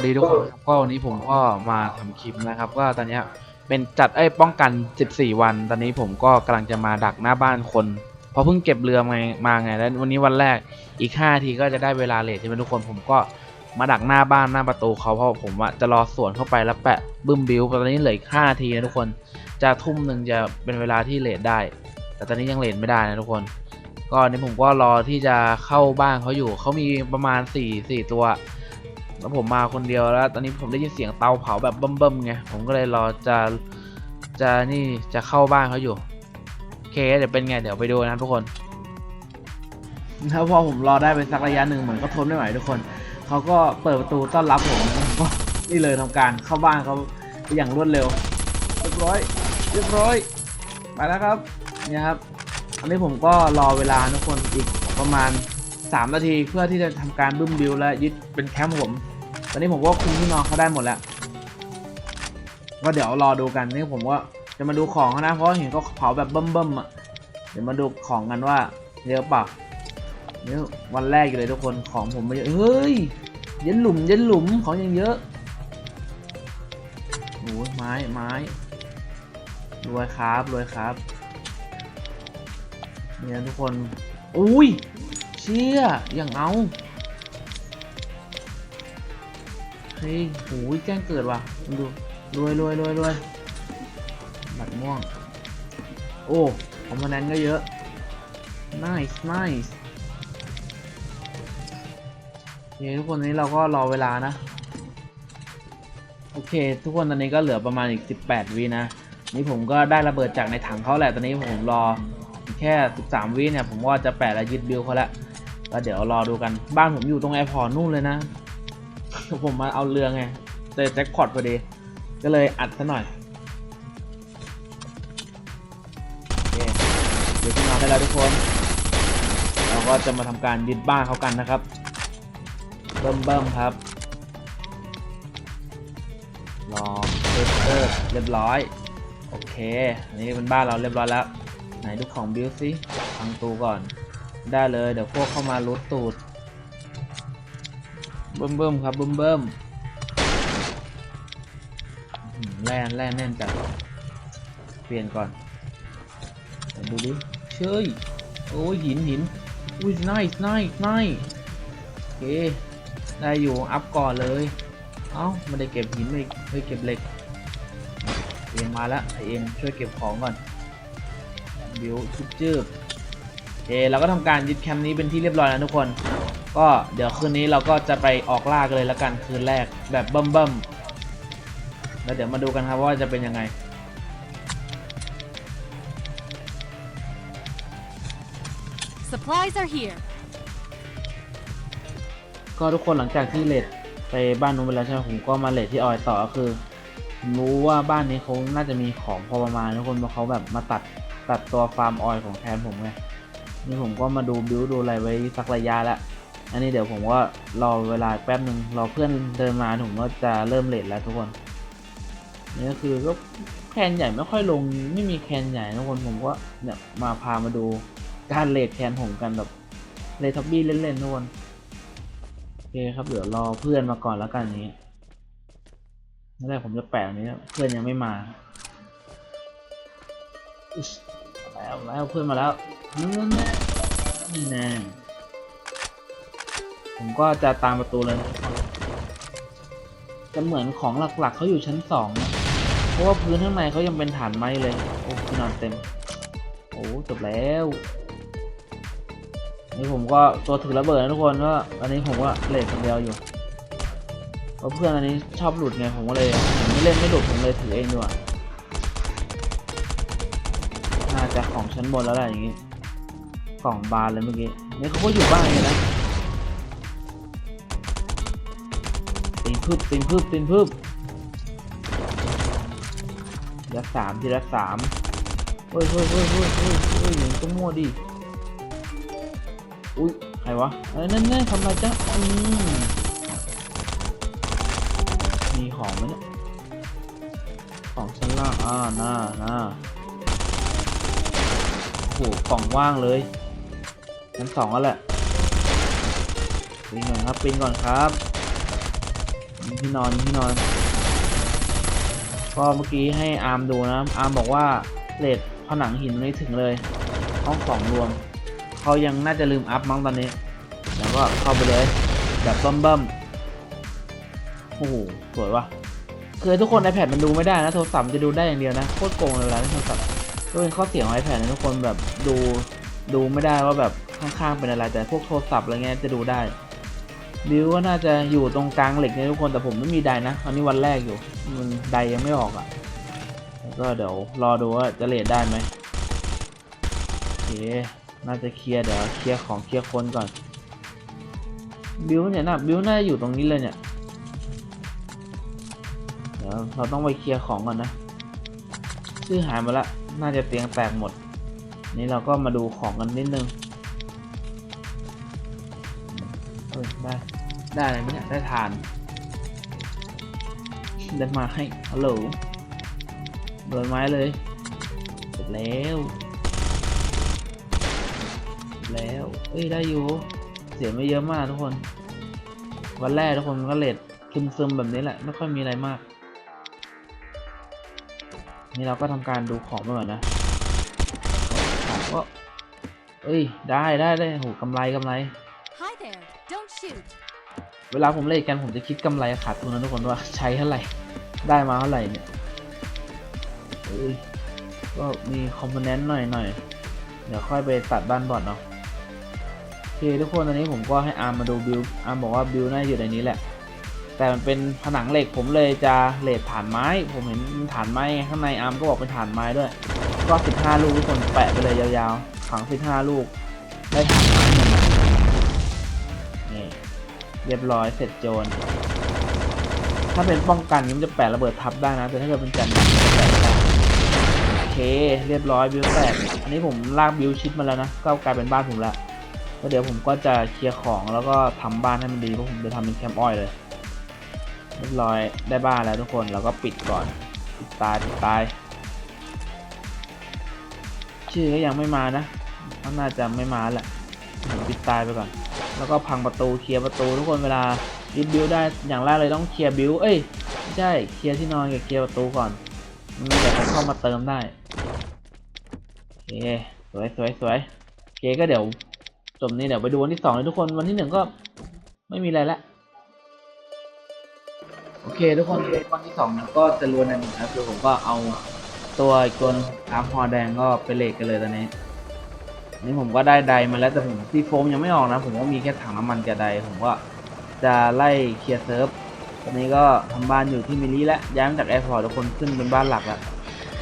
สวัสดีทุกคนครับก็วันนี้ผมก็มาทำคลิปนะครับก็ตอนเนี้ยเป็นจัดไอ้ยป้องกัน 14 วัน ตอนนี้ผมก็กำลังจะมาดักหน้าบ้านคน เพราะเพิ่งเก็บเรือมามาไงแล้ววันนี้วันแรกอีก5ทีก็จะได้เวลาเลทใช่ไหมทุกคนผมก็มาดักหน้าบ้านหน้าประตูเขาเพราะผมอะจะรอสวนเข้าไปแล้วแปะบึ้มบิวตอนนี้เหลืออีก5นาทีนะทุกคนจะทุ่มหนึ่งจะเป็นเวลาที่เลทได้ แต่ตอนนี้ยังเลทไม่ได้นะทุกคน ก็อันนี้ผมก็รอที่จะเข้าบ้านเขาอยู่เขามีประมาณ4 4ตัว แล้วผมมาคนเดียวแล้ว ตอนนี้ผมได้ยินเสียงเตาเผาแบบเบิ่มๆไงผมก็เลยรอจะจะนี่จะเข้าบ้านเขาอยู่โอเคเดี๋ยวเป็นไงเดี๋ยวไปดูนะครับทุกคนแล้วพอผมรอได้ไปสักระยะหนึ่งเหมือนก็ทนไม่ไหวทุกคนเขาก็เปิดประตูต้อนรับผมก็นี่เลยทำการเข้าบ้านเขาอย่างรวดเร็ว เรียบร้อย เรียบร้อยไปแล้วครับนี่ครับอันนี้ผมก็รอเวลาทุกคนอีกประมาณ 3 นาทีเพื่อที่จะทำการบึ้มบิวและยึดเป็นแคมป์ผม ตอนนี้ผมก็คุมที่นอนเขาได้หมดแล้ว ก็เดี๋ยวรอดูกันนี่ผมก็จะมาดูของเขานะเพราะเห็นเขาเผาแบบเบิ่มๆอะ เดี๋ยวมาดูของกันว่าเยอะเปล่านี่วันแรกอยู่เลยทุกคนของผมไม่เยอะเฮ้ยเย็นหลุมเย็นหลุมของยังเยอะโอ้ยไม้ไม้รวยครับรวยครับเนี่ยทุกคนอุ้ยเชี่ยอย่างเอา เฮ้ยโหยแจ้งเกิดว่ะดูรวยรวยรวยรวยบัตรม่วง โอ้คอมโพเนนต์ก็เยอะ nice nice โอเคทุกคนนี้เราก็รอเวลานะ โอเค ทุกคนตอนนี้ก็เหลือประมาณอีก 18 วินะ นี่ผมก็ได้ระเบิดจากในถังเขาแหละ ตอนนี้ผมรอแค่ 13 วิเนี่ย ผมว่าจะแปะและยึดบิลเขาล้วแล้วเดี๋ยวรอดูกัน บ้านผมอยู่ตรงแอร์พอร์ตนู่นเลยนะ ผมมาเอาเรือไงเจอแจ็คพอตพอดี ก็เลยอัดซะหน่อยเคเดี๋ยวขึ้นมาได้แล้วทุกคน เราก็จะมาทำการยึดบ้านเขากันนะครับ เบิ่มเบิ่มๆครับรอเซิร์ฟเร์เรียบร้อย โอเค อันนี้เป็นบ้านเราเรียบร้อยแล้ว ไหนดูของบิวสิฟังตูก่อน ได้เลย เดี๋ยวพวกเข้ามารูดตูด เบิ่มเบิ่มๆครับเบิ่มเบิ่มแร่แร่แน่นจัดเปลี่ยนก่อนดูดิเชยโอ้ยหินหินอุ้ยน่ายน่ายน่ายโอเคได้อยู่อัพก่อนเลย เอ้าไม่ได้เก็บหินไม่เคยเก็บเหล็กเอ็มมาแล้วไอเอ็มช่วยเก็บของก่อนบิวชุบจืบโอเคเราก็ทำการยึดแคมป์นี้เป็นที่เรียบร้อยแล้วทุกคน ก็เดี๋ยวคืนนี้เราก็จะไปออกล่ากันเลยละกันคืนแรกแบบเบิ่มเบิ่มๆแล้วเดี๋ยวมาดูกันครับว่าจะเป็นยังไง Supplies are here. ก็ทุกคนหลังจากที่เลดไปบ้านนู้นไปแล้วใช่ไหมผมก็มาเลดที่ออยต่อก็คือผมรู้ว่าบ้านนี้เขาน่าจะมีของพอประมาณทุกคนเพราะเขาแบบมาตัดตัดตัวฟาร์มออยของแทนผมไงนี่ผมก็มาดูบิวดูอะไรไว้สักระยะแล้ว อันนี้เดี๋ยวผมก็รอเวลาแป๊บหนึ่งรอเพื่อนเดินมาผมก็จะเริ่มเลดแล้วทุกคนนี่ก็คือก็แคนใหญ่ไม่ค่อยลงไม่มีแคนใหญ่ทุกคนผมก็เนี่ยมาพามาดูการเลดแคนผมกันแบบเลดท็อบบี้เล่นๆทุกคนโอเคครับเดี๋ยวรอเพื่อนมาก่อนแล้วกันนี้นั่นแรกผมจะแปะอันนี้เพื่อนยังไม่มาอิ๊ชมาแล้วแล้วเพื่อนมาแล้วนี่แน่ ผมก็จะตามประตูเลยนะจะเหมือนของหลักๆเขาอยู่ชั้นสองนะเพราะว่าพื้นข้างในเขายังเป็นฐานไม้เลย โอ้ที่นอนเต็ม โอ้จบแล้วนี่ผมก็ตัวถือระเบิดนะทุกคนว่าอันนี้ผมก็เลทคนเดียวอยู่เพราะเพื่อนอันนี้ชอบหลุดไงผมก็เลยผมไม่เล่นไม่หลุดผมเลยถือเองดีกว่าน่าจะของชั้นบนแล้วแหละอย่างงี้กล่องบานเลยเมื่อกี้นี่เขาก็อยู่บ้านกันนะ พึบตีนพึบตีนพึบรักสามที่รักสามเฮ้ยเฮ้ยเฮ้ยเฮ้ยเฮ้ยเฮ้ยอย่างก็มั่วดิอุ้ยใครวะเอ้ยนั่นแน่ทำไรจ๊ะอืมมีของไหมเนี่ยของชั้นล่างอ่าน่าหน่าโอ้โหกล่องว่างเลยชั้นสองแล้วแหละปีนก่อนครับปีนก่อนครับ ที่นอนมีที่นอน ก็เมื่อกี้ให้อาร์มดูนะ อาร์มบอกว่าเลทผนังหินไม่ถึงเลยห้องของรวม เขายังน่าจะลืมอัพมั้งตอนนี้ แล้วก็เข้าไปเลย แบบเบิ่มๆโอ้โหสวยว่ะคือทุกคน iPad มันดูไม่ได้นะ โทรศัพท์จะดูได้อย่างเดียวนะ โคตรโกงเลยลาเล่โทรศัพท์ก็เป็นข้อเสียของ iPad นะทุกคนแบบดูดูไม่ได้ว่าแบบข้างๆเป็นอะไรแต่พวกโทรศัพท์อะไรเงี้ยจะดูได้ บิวก็น่าจะอยู่ตรงกลางเหล็กเนี่ยทุกคนแต่ผมไม่มีไดนะ อันนี้วันแรกอยู่ มันไดยังไม่ออกอะ่ะ ก็เดี๋ยวรอดูว่าจะเลดได้ไหมโอเคน่าจะเคลียร์เดี๋ยวเคลียร์ของเคลียร์คนก่อน บิวเนี่ยนะบิวน่าจะอยู่ตรงนี้เลยเนี่ย เดี๋ยวเราต้องไปเคลียร์ของก่อนนะชื่อหายมาละ น่าจะเตียงแตกหมด นี่เราก็มาดูของกันนิดนึงได้ ได้อะไรไหมเนี่ยได้ทานได้มาให้ฮัลโหลเบินไม้เลยเสร็จแล้วแล้วเอ้ยได้อยู่ เสียไม่เยอะมากทุกคน วันแรกทุกคนก็เลดซึมๆแบบนี้แหละ ไม่ค่อยมีอะไรมาก นี่เราก็ทำการดูของไปก่อนนะก็เอ้ย ได้ได้ได้โหกำไรกำไร เวลาผมเล่นกันผมจะคิดกำไรขาดทุนนะทุกคนว่าใช้เท่าไหร่ ได้มาเท่าไหร่เนี่ยก็มีคอมโพเนนต์หน่อยหน่อยเดี๋ยวค่อยไปตัดบ้านบอดเนาะโอเคทุกคนตอนนี้ผมก็ให้อาร์มมาดูบิลอาร์มบอกว่าบิลน่าอยู่ในนี้แหละ แต่มันเป็นผนังเหล็กผมเลยจะเลทฐานไม้ ผมเห็นฐานไม้ข้างในอาร์มก็บอกเป็นฐานไม้ด้วย ก็ 15 ลูกทุกคนแปะไปเลยยาวๆขัง 15 ลูกได้ฐานไม้หนึ่งนี่ เรียบร้อยเสร็จโจร ถ้าเป็นป้องกันมันจะแปะระเบิดทับได้นะ แต่ถ้าเกิดเป็นจันทร์มันจะแปะได้โอเค เรียบร้อยบิวแตกอันนี้ผมลากบิวชิดมาแล้วนะ ก็กลายเป็นบ้านผมแล้วแล้วเดี๋ยวผมก็จะเคลียร์ของแล้วก็ทำบ้านให้มันดีเพราะผมจะทำเป็นแคมป์อ้อยเลย เรียบร้อยได้บ้านแล้วทุกคนเราก็ปิดก่อนปิดตายปิดตาย ชื่อก็ยังไม่มานะน่าจะไม่มาแหละปิดตายไปก่อน แล้วก็พังประตูเคลียร์ประตูทุกคนเวลาดิบิวได้อย่างแรกเลยต้องเคลียร์บิวเอ้ยไม่ใช่เคลียร์ที่นอนกับเคลียร์ประตูก่อนมันเดี๋ยวเข้ามาเติมได้โอเคสวยสวยสวยโอเคก็เดี๋ยวจบนี้เดี๋ยวไปดูวันที่สองเลยทุกคนวันที่หนึ่งก็ไม่มีอะไรละโอเคทุกคนวันที่สองนะก็จะรวนอันหนึ่งนะคือผมก็เอาตัวอีกตัวอาร์มฮอแดงก็ไปเลกกันเลยตอนนี้ นี่ผมก็ได้ไดมาแล้วแต่ผมซีโฟมยังไม่ออกนะ ผมก็มีแค่ถังน้ำมันกับไดผมก็จะไล่เคลียร์เซิร์ฟตอนนี้ก็ทำบ้านอยู่ที่มิลลี่แล้วย้ายมาจากแอร์พอร์ตทุกคนขึ้นเป็นบ้านหลักแล้ว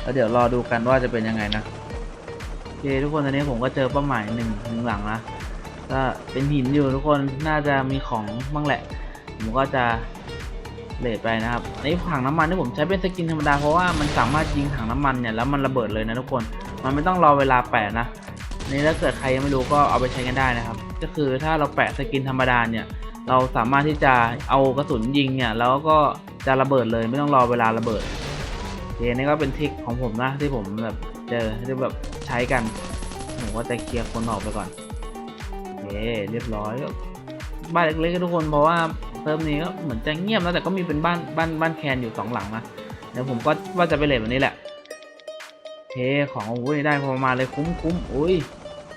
แล้วเดี๋ยวรอดูกันว่าจะเป็นยังไงนะโอเคทุกคนตอนนี้ผมก็เจอเป้าหมายหนึ่งหนึ่งหลังนะก็เป็นหินอยู่ทุกคนน่าจะมีของบ้างแหละ ผมก็จะเลทไปนะครับในถังน้ำมันที่ผมใช้เป็นสกินธรรมดาเพราะว่ามันสามารถยิงถังน้ำมันเนี่ยแล้วมันระเบิดเลยนะทุกคน มันไม่ต้องรอเวลาแปะนะ นี่ถ้าเกิดใครยังไม่รู้ก็เอาไปใช้กันได้นะครับ ก็คือถ้าเราแปะสกินธรรมดาเนี่ย เราสามารถที่จะเอากระสุนยิงเนี่ยแล้วก็จะระเบิดเลยไม่ต้องรอเวลาระเบิดเนี่ก็เป็นทริคของผมนะที่ผมแบบเจอที่แบบใช้กันผมก็จะเคลียร์คนออกไปก่อนโอเคเรียบร้อยบ้านเล็กๆทุกคนเพราะว่าเซิร์ฟนี้ก็เหมือนจะเงียบนะแต่ก็มีเป็นบ้านบ้านบ้านแคนอยู่สองหลังนะเดี๋ยวผมก็ว่าจะไปเลทวันนี้แหละ ของโอ้ยได้พอประมาณเลยคุ้มคุ้มอุ้ย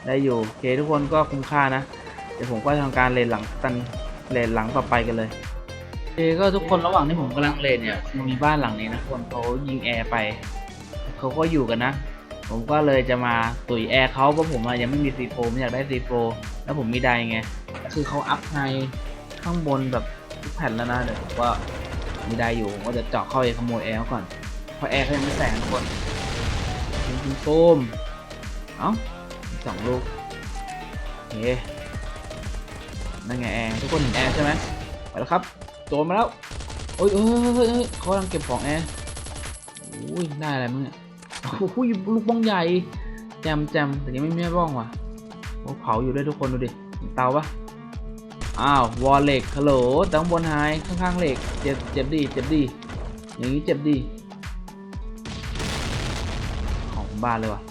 ได้อยู่โอเคทุกคนก็คุ้มค่านะ เดี๋ยวผมก็ทำการเลนหลังตันเลนหลังต่อไปกันเลยโอเคก็ทุกคนระหว่างที่ผมกำลังเลนเนี่ยมันมีบ้านหลังนี้นะคนเขายิงแอร์ไปเขาก็อยู่กันนะ ผมก็เลยจะมาตุยแอร์เขาเพราะผมยังไม่มีซีโฟมอยากได้ซีโฟแล้วผมมีได้ไงคือเขาอัพในข้างบนแบบทุกแผ่นแล้วนะเดี๋ยวผมก็มีได้อยู่ผมก็จะเจาะเข้าไปขโมยแอร์เขาก่อนเพราะแอร์เขายังไม่แสงทุกคน ยิงยิงตูมเอ้าสองลูกโอเคนั่นไงแอร์ทุกคนเห็นแอร์ใช่ไหมไปแล้วครับโจรมาแล้วโอ้ยเอ้ยเขากำลังเก็บของแอร์อุ้ยได้อะไรมั้งเนี่ยโอ้โหลูกบ้องใหญ่แจมแจมแต่ยังไม่มีแม่บ้องว่ะโอ้เผาอยู่ด้วยทุกคนดูดิเห็นเตาปะอ้าววอลเล็กฮัลโหลแต่ข้างบนหายข้างๆเหล็กเจ็บเจ็บดีเจ็บดีอย่างนี้เจ็บดี บ้านเลยว่ะ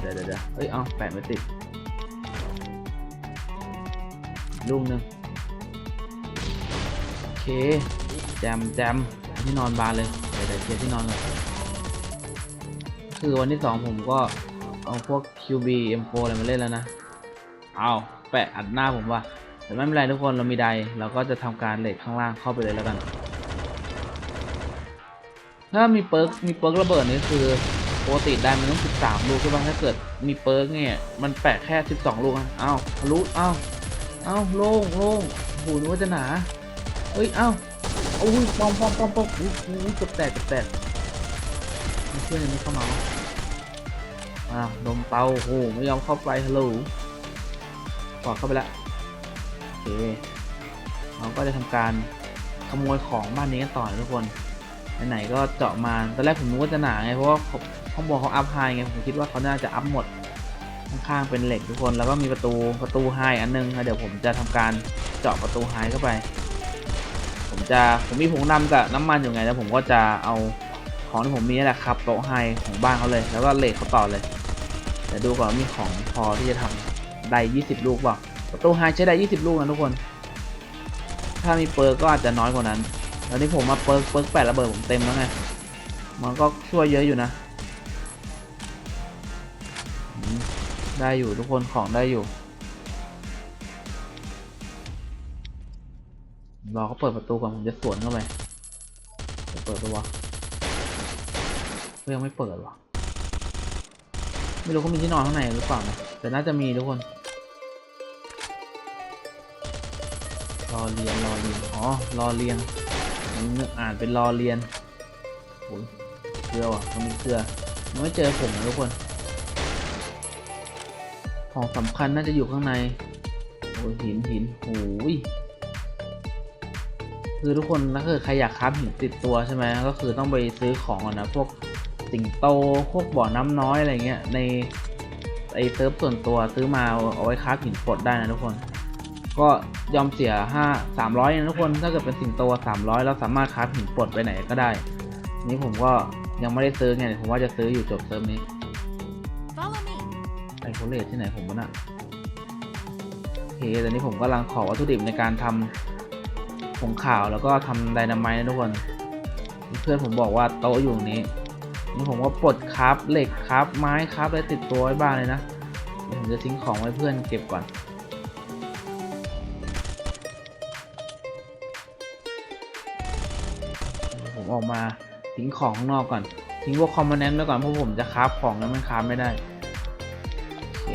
เดี๋ยวเดี๋ยวเดี๋ยวเอ้ย เอาแปะไม่ติดลูกหนึ่งเค แจมแจมที่นอนบานเลย เดี๋ยวเดี๋ยวเคลียร์ที่นอนก่อนคือวันที่สองผมก็เอาพวก QB M4 อะไรมาเล่นแล้วนะ เอาแปะอัดหน้าผมว่ะแต่ไม่เป็นไรทุกคนเรามีไดเราก็จะทำการเลทข้างล่างเข้าไปเลยแล้วกัน ถ้ามีเปิร์กมีเปิร์กระเบิดนี่คือปกติได้มันต้อง 13 ลูกใช่ป่ะถ้าเกิดมีเปิร์กเนี่ย มันแปะแค่ 12 ลูกอะเอ้าทะลุเอ้าเอ้าโล่งโล่งโหนึกว่าจะหนาเอ้ยเอ้าโอ้ยปอมปอมปอมปอมอุ้ยอุ้ยเกือบแตกเกือบแตกมีเพื่อนยังไม่เข้ามาอ้าวดมเตาโอ้โหไม่ยอมเข้าไปฮัลโหลกอดเข้าไปล้วโอเคเราก็จะทำการขโมยของบ้านนี้กันต่อนะทุกคน ไหนๆก็เจาะมาตอนแรกผมนึกว่าจะหนาไงเพราะว่าเขาข้างบนเขาอัพไฮไงผมคิดว่าเขาน่าจะอัพหมดข้างๆเป็นเหล็กทุกคนแล้วก็มีประตูประตูไฮอันนึงแล้วเดี๋ยวผมจะทำการเจาะประตูไฮเข้าไป ผมจะผมมีผงดำกับน้ำมันอยู่ไงแล้วผมก็จะเอาของที่ผมมีนี่แหละครับโต๊ะไฮของบ้านเขาเลย แล้วก็เหล็กเขาต่อเลยเดี๋ยวดูก่อนมีของพอที่จะทำได้ 20 ลูกเปล่าประตูไฮใช้ได้ 20 ลูกนะทุกคน ถ้ามีเปิร์ก็อาจจะน้อยกว่านั้น อนนี้ผมมาเปิร์กเปิร์กแปดระเบิดผมเต็มแล้วไง มันก็ช่วยเยอะอยู่นะ ได้อยู่ทุกคนของได้อยู่รอเขาเปิดประตูก่อนผมจะสวนเข้าไปเปิดตัวะยังไม่เปิดวะไม่รู้เขามีที่นอนข้างในหรือเปล่านะแต่น่าจะมีทุกคนรอเรียนรอเรียนอ๋อรอเรียน อ่านเป็นรอเรียนโอ้ยเกลือว่ะมันมีเกลือมันไม่เจอผมนะทุกคน ของสำคัญน่าจะอยู่ข้างในโอ้ยหินหินโอ้ยคือทุกคนถ้าเกิดใครอยากคราฟหินติดตัวใช่ไหมก็คือต้องไปซื้อของก่อนนะพวกสิงโตพวกบ่อน้ำน้อยอะไรเงี้ยในไอเซิร์ฟส่วนตัวซื้อมาเอาไว้คราฟหินปลดได้นะทุกคน ก็ยอมเสียห้าสามร้อยนะทุกคน ถ้าเกิดเป็นสิงโตสามร้อยเราสามารถคราฟหินปลดไปไหนก็ได้ นี่ผมก็ยังไม่ได้ซื้อไง ผมว่าจะซื้ออยู่จบเติมนี้ Follow me. ไอโคเลตที่ไหนผมวะน่ะโอเคตอนนี้ผมกำลังขอวัตถุดิบในการทำผงขาวแล้วก็ทำไดนาไมต์นะทุกคน เพื่อนผมบอกว่าโต๊ะอยู่ตรงนี้นี่ผมก็ปลดคราฟเหล็กคราฟไม้คราฟอะไรติดตัวไว้บ้างเลยนะเดี๋ยวผมจะทิ้งของไว้เพื่อนเก็บก่อน ออกมาทิ้งของข้างนอกก่อน ทิ้งพวกคอมโพเนนต์ไว้ก่อนเพราะผมจะคราฟของแล้วมันคราฟไม่ได้โอเค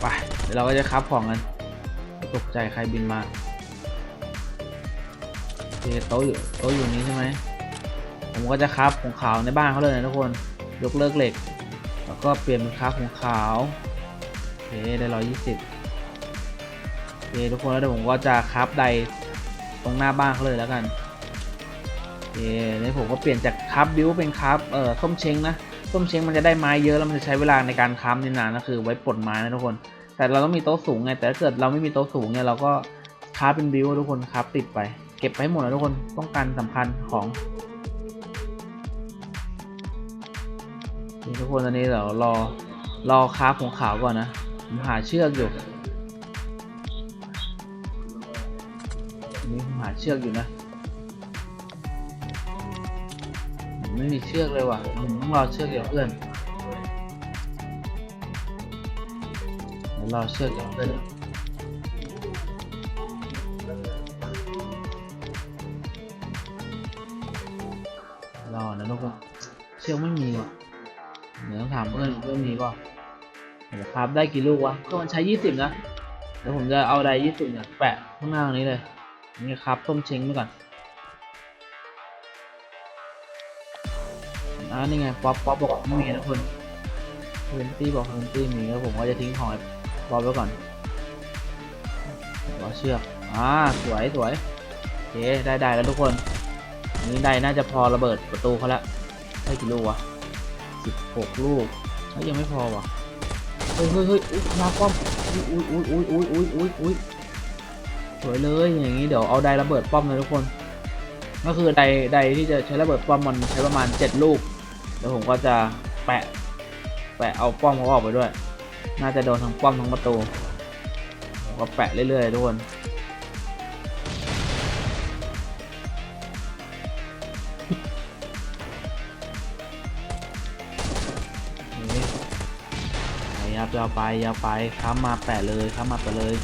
ไปเดี๋ยวเราก็จะคราฟของกันตกใจใครบินมาโอเคโต๊ะอยู่โต๊ะอยู่นี้ใช่ไหมผมก็จะคราฟของขาวในบ้านเขาเลยนะทุกคนยกเลิกเหล็ก แล้วก็เปลี่ยนเป็นคราฟของขาวโอเคได้ร้อยยี่สิบโอเคทุกคนแล้วเดี๋ยวผมก็จะคราฟใดตรงหน้าบ้านเขาเลยแล้วกัน เคนี่ผมก็เปลี่ยนจากคราฟบิวเป็นคราฟเอ่อส้มเช้งนะส้มเช้งมันจะได้ไม้เยอะแล้วมันจะใช้เวลาในการค้ำนี่นานก็คือไว้ปลดไม้นะทุกคน แต่เราต้องมีโต๊ะสูงไงแต่ถ้าเกิดเราไม่มีโต๊ะสูงเนี่ยเราก็ค้าเป็นบิวทุกคนค้าติดไป เก็บไปให้หมดนะทุกคนต้องการสำคัญของนี่ทุกคนตอนนี้เดี๋ยวรอรอค้าของขาวก่อนนะผมหาเชือกอยู่นี่ผมหาเชือกอยู่นะ ไม่มีเชือกเลยว่ะผมต้องรอเชือกเดี๋ยวเพื่อนเดี๋ยวรอเชือกกับเพื่อนรอนะทุกคนเชือกไม่มีว่ะเดี๋ยวต้องถามเพื่อนเพื่อนมีป่าเดี๋ยวครับได้กี่ลูกวะก็มันใช้ยี่สิบนะเดี๋ยวผมจะเอาไดยี่สิบเนี่ยแปะข้างหน้าตรงนี้เลยนี่ครับต้มเช้งไปก่อน อ่านี่ไงป๊อปป๊อปบอกไม่มีนะทุกคนเวนตี้บอกเวนตี้มีแล้วผมก็จะทิ้งของไอ้บอลไว้ก่อนรอเชือกอ่าสวยสวยโอเคได้ได้แล้วทุกคนนี้ได้น่าจะพอระเบิดประตูเขาล้วได้กี่ลูกวะสิบหกลูกเฮ้ยยังไม่พอวะเฮ้ยเฮ้ยเฮ้ยอุ๊ยมาป้อมอุ้ยอุ้ยอุ้ยอุ้ยอุ้ยอุ้ยอุ้ยสวยเลยอย่างนี้เดี๋ยวเอาได้ระเบิดป้อมเลยทุกคน ก็คือไดไดที่จะใช้ระเบิดป้อมมันใช้ประมาณเจ็ดลูก แล้วผมก็จะแปะ แปะเอาป้อมเขาออกไปด้วย น่าจะโดนทั้งป้อมทั้งประตูผมก็แปะเรื่อยๆทุกคนยับยาวไปยาวไปข้ามาแปะเลยข้ามาแปะเลย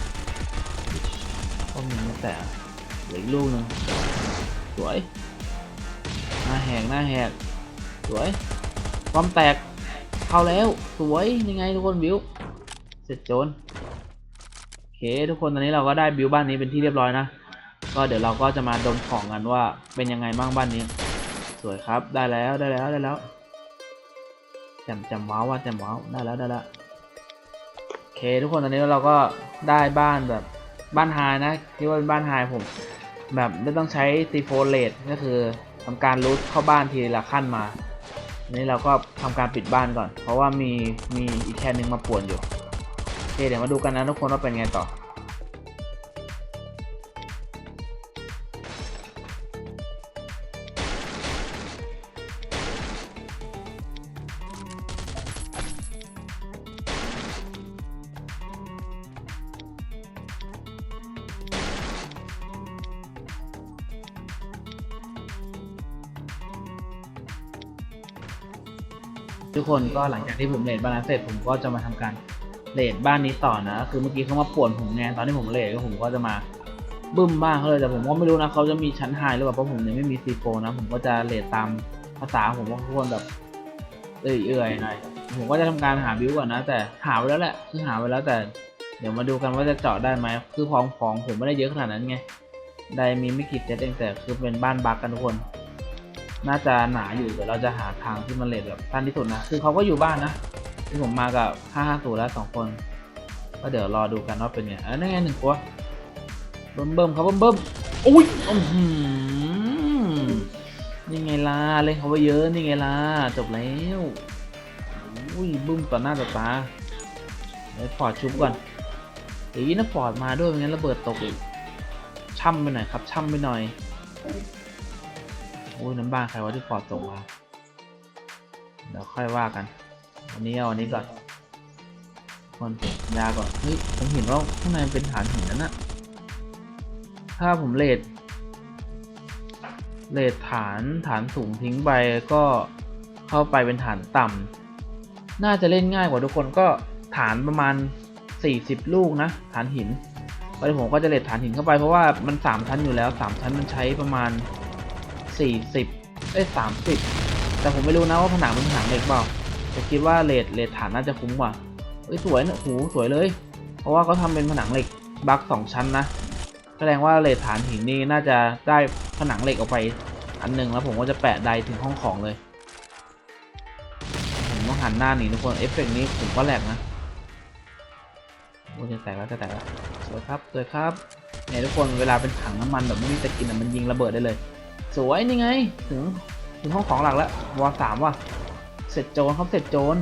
ก็มีนึ่แปะหลือีกลูกหนึ่งสวยหน้าแหกหน้าแหก สวยความแตกเข้าแล้วสวยยังไงทุกคนบิวเสร็จโจนโอเคทุกคนตอนนี้เราก็ได้บิวบ้านนี้เป็นที่เรียบร้อยนะก็เดี๋ยวเราก็จะมาดมของกันว่าเป็นยังไงบ้างบ้านนี้ สวยครับได้แล้วได้แล้วได้แล้วจมแจมว้าวว่าจมว้าวได้แล้วได้แล้วโอเคทุกคนตอนนี้เราก็ได้บ้านแบบบ้านไฮนะที่ว่าเป็นบ้านไฮผม แบบไม่ต้องใช้ซีโฟเลตก็คือทำการรูทเข้าบ้านทีละขั้นมา นนี้เราก็ทำการปิดบ้านก่อน เพราะว่ามีมีอีกแค่นึงมาป่วนอยู่โอเคเดี๋ยวมาดูกันนะทุกคนว่าเป็นไงต่อ ทุกคนก็หลังจากที่ผมเลดบ้านนั้นเสร็จผมก็จะมาทำการเลดบ้านนี้ต่อนะ คือเมื่อกี้เขามาป่วนผมไงตอนที่ผมเลดก็ผมก็จะมาบึ้มบ้างเขาเลยแต่ผมก็ไม่รู้นะเขาจะมีชั้นไฮหรือเปล่าเพราะผมยังไม่มีซีโฟนะผมก็จะเลดตามภาษาผมว่าทุกคนแบบเอื่อยๆหน่อยผมก็จะทำการหาบิวก่อนนะ แต่หาไว้แล้วแหละคือหาไว้แล้วแต่เดี๋ยวมาดูกันว่าจะเจาะได้ไหมคือของของผมไม่ได้เยอะขนาดนั้นไงได้มีไม่กี่เซตเองแต่คือเป็นบ้านบักกันทุกคน น่าจะหนาอยู่เดี๋ยวเราจะหาทางที่มันเลทแบบสั้นที่สุดนะ คือเขาก็อยู่บ้านนะที่ผมมากับ 550 แล้วสองคน ก็เดี๋ยวรอดูกันว่าเป็นไงเออนั่นไงหนึ่งตัวเบิ่มเบิ่มครับเบิ่มเบิ่มอุ้ยอื้อหือนี่ไงล่ะเล่นเขาไว้เยอะนี่ไงล่ะจบแล้วอุ้ยบึ้มต่อหน้าต่อตาเดี๋ยวปอดชุบก่อนตีนะปอดมาด้วยไม่งั้นระเบิดตกอีกช่ำไปหน่อยครับช่ำไปหน่อย อ้ยน้ำบ้านใครวะที่ปอดส่งมา เดี๋ยวค่อยว่ากัน วันนี้เอาอันนี้ก่อนคนเก็บยาก่อนเฮ้ยผมเห็นว่าข้างในมันเป็นฐานหินนั่นนะถ้าผมเลดเลดฐานฐานสูงทิ้งไปก็เข้าไปเป็นฐานต่ำน่าจะเล่นง่ายกว่าทุกคนก็ฐานประมาณ 40 ลูกนะ ฐานหินไปผมก็จะเลดฐานหินเข้าไปเพราะว่ามัน 3 ชั้นอยู่แล้ว 3 ชั้นมันใช้ประมาณ สี่สิบเอ้สามสิบแต่ผมไม่รู้นะว่าผนังเป็นผนังเหล็กเปล่าแต่คิดว่าเลทเลทฐานน่าจะคุ้มกว่าเอ้ยสวยนะโหสวยเลย เพราะว่าเขาทำเป็นผนังเหล็กบักสองชั้นนะแสดงว่าเลทฐานหินนี่น่าจะได้ผนังเหล็กออกไปอันหนึงแล้วผมก็จะแปะใดถึงห้องของเลยผมต้องหันหน้าหนีทุกคนเอฟเฟกต์นี้ผมก็แหลกนะโอ้จะแตกแล้วจะแตกแล้วสวยครับสวยครับเนี่ยทุกคนเวลาเป็นถังน้ำมันแบบไม่มีตะกินอะมันยิงระเบิดได้เลย สวยนี่ไง ถึงถึงห้องของหลักแล้ววอสามว่ะเสร็จโจรครับเสร็จโจร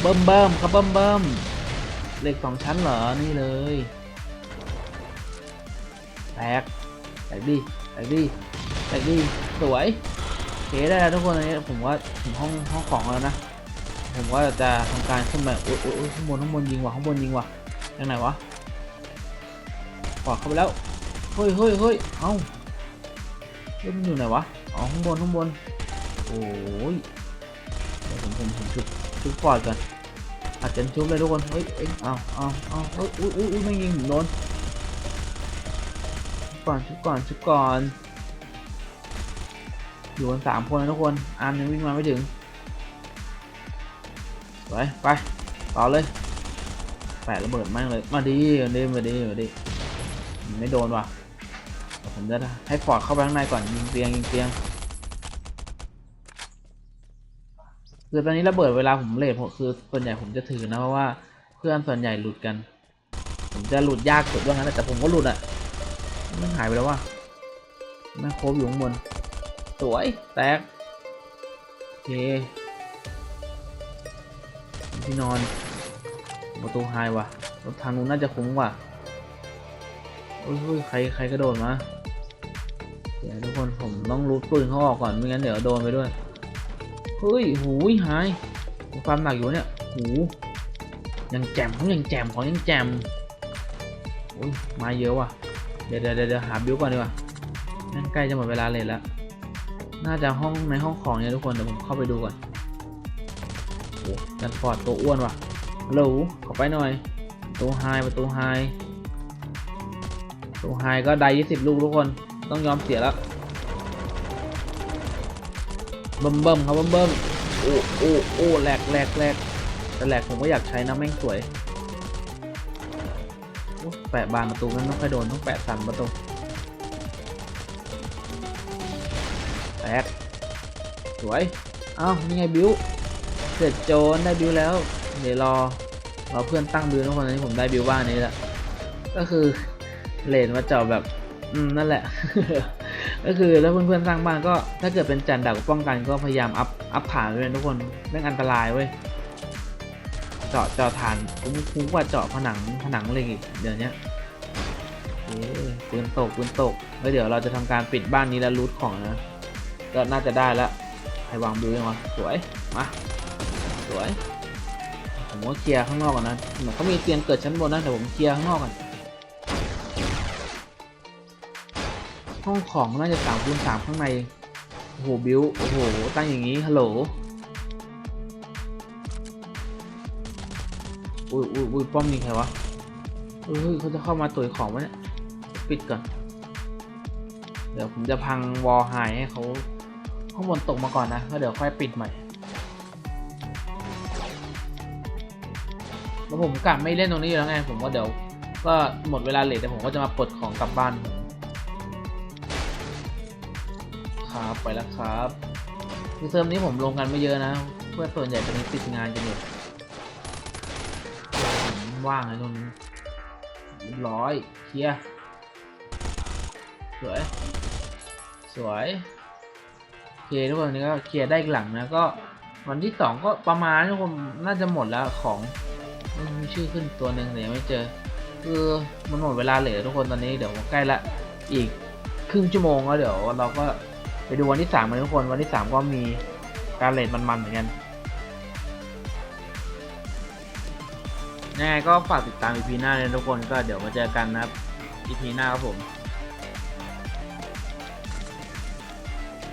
เบิ่มเบิ่มครับเบิ่มเบิ่มเหล็กสองชั้นเหรอนี่เลยแตกแตกดิแตกดิแตกดิสวยเคได้แล้วทุกคนอันนี้ผมว่าถึงห้องห้องของแล้วนะผมว่าจะทำการขึ้นมาโอ้ยโอ้ยข้างบนข้างบนยิงว่ะข้างบนยิงว่ะทางไหนวะปอดเข้าไปแล้วเฮ้ยเฮ้ยเฮ้ยเอ้า เฮ้ยมันอยู่ไหนวะ อ๋อข้างบนข้างบน โอ้ยเดี๋ยวผมผมผมชุบชุบปอดก่อนอัดกันชุบเลยทุกคน เฮ้ยเอ้ยเอาเอาเอาเฮ้ยอุ้ยอุ้ยอุ้ยไม่ยิงผมโดนชุบก่อนชุบก่อนชุบก่อน อยู่กันสามคนนะทุกคน อาร์มยังวิ่งมาไม่ถึง ไปไปต่อเลยแปะระเบิดแม่งเลย มาดีมาดีมาดีมาดีไม่โดนว่ะ ผมจะให้ฟอร์ดเข้าไปข้างในก่อนยิงเตียงยิงเตียงคือตอนนี้ระเบิดเวลาผมเลทผมคือส่วนใหญ่ผมจะถือนะเพราะว่าเพื่อนส่วนใหญ่หลุดกัน ผมจะหลุดยากสุดว่างั้นแหละแต่ผมก็หลุดอะมันหายไปแล้วว่ะแม่งโคบอยู่ข้างบนสวยแตกโอเคที่นอนประตูไฮว่ะรถทางนู้นน่าจะคุ้มกว่าโอ้ยใครใครกระโดดมา เดี๋ยวทุกคนผมต้องรูดปืนเขาออกก่อนไม่งั้นเดี๋ยวโดนไปด้วยเฮ้ยหูยหายความหนักอยู่เนี่ยหูยังแจมของยังแจมของยังแจมโอ้ยมาเยอะว่ะเดี๋ยวเดี๋ยวเดี๋ยวหาบิวก่อนดีกว่านั่นใกล้จะหมดเวลาเลยแล้วน่าจะห้องในห้องของเนี่ยทุกคนเดี๋ยวผมเข้าไปดูก่อนโอ้ดันฟอร์ดตัวอ้วนว่ะฮัลโหลขอไปหน่อยประตูไฮประตูไฮประตูไฮก็ได้ยี่สิบลูกทุกคน ต้องยอมเสียแล้วเบิ่มเบิ่มครับเบิ่มเบิ่มโอ้โอ้โอ้แหลกแหลกแหลกแต่แหลกผมก็อยากใช้นะแม่งสวยแปะบานประตูนั้นไม่ค่อยโดนต้องแปะสันประตูแตกสวยเอ้านี่ไงบิวเสร็จโจนได้บิวแล้วเดี๋ยวรอราเพื่อนตั้งบิวทุกคนตอนนี้ผมได้บิวบ้านนี้แหละก็คือเลนมาเจาะแบบ อืมนั่นแหละ ก็คือถ้าเพื่อนๆสร้างบ้านก็ ถ้าเกิดเป็นจันดักป้องกันก็พยายามอัพอัพฐานไว้เลยทุกคนเรื่องอันตรายเว้ยเจาะเจาะฐานคุ้มคุ้มกว่าเจาะผนังผนังเลยอีกเดี๋ยวนี้เอ๊ะปืนตกปืนตกแล้วเดี๋ยวเราจะทำการปิดบ้านนี้แล้วรูทของนะ ก็น่าจะได้แล้วใครวางบิวยังวะสวยมาสวยผมก็เคลียร์ข้างนอกก่อนนะเหมือนเขามีเตียงเกิดชั้นบนนะแต่ผมเคลียร์ข้างนอกก่อน ห้องของน่าจะสามคูณสามข้างใน โอ้โห บิว โอ้โห ตั้งอย่างนี้ ฮัลโหล อุ้ยอุ้ยอุ้ยป้อมมีใครวะเฮ้ยเขาจะเข้ามาตุยของวะเนี่ย ปิดก่อน เดี๋ยวผมจะพังวอลไฮให้เขาข้างบนตกมาก่อนนะแล้วเดี๋ยวค่อยปิดใหม่ แล้วผมกะไม่เล่นตรงนี้อยู่แล้วไง ผมก็เดี๋ยว ก็หมดเวลาเลทแต่ผมก็จะมาปลดของกลับบ้าน ครับไปแล้วครับคือเทอมนี้ผมลงกันไม่เยอะนะ เพื่อส่วนใหญ่จะมีติดงานกันอยู่ว่างเลยตรงนี้เรียบร้อยเคลียร์สวย สวยเคทุกคนนี้ก็เคลียร์ได้อีกหลังนะก็วันที่สองก็ประมาณทุกคนน่าจะหมดแล้วของมมีชื่อขึ้นตัวหนึ่งแต่ยังไม่เจอคือมันหมดเวลาเหลือทุกคนตอนนี้เดี๋ยวใกล้ละอีกครึ่งชั่วโมงแล้วเดี๋ยวเราก็ ไปดูวันที่สามกันทุกคนวันที่สามก็มีการเลดมันๆเหมือนกันยังไงก็ฝากติดตามอีพีหน้าเลยทุกคนก็เดี๋ยวมาเจอกันนะครับ EP หน้าครับผม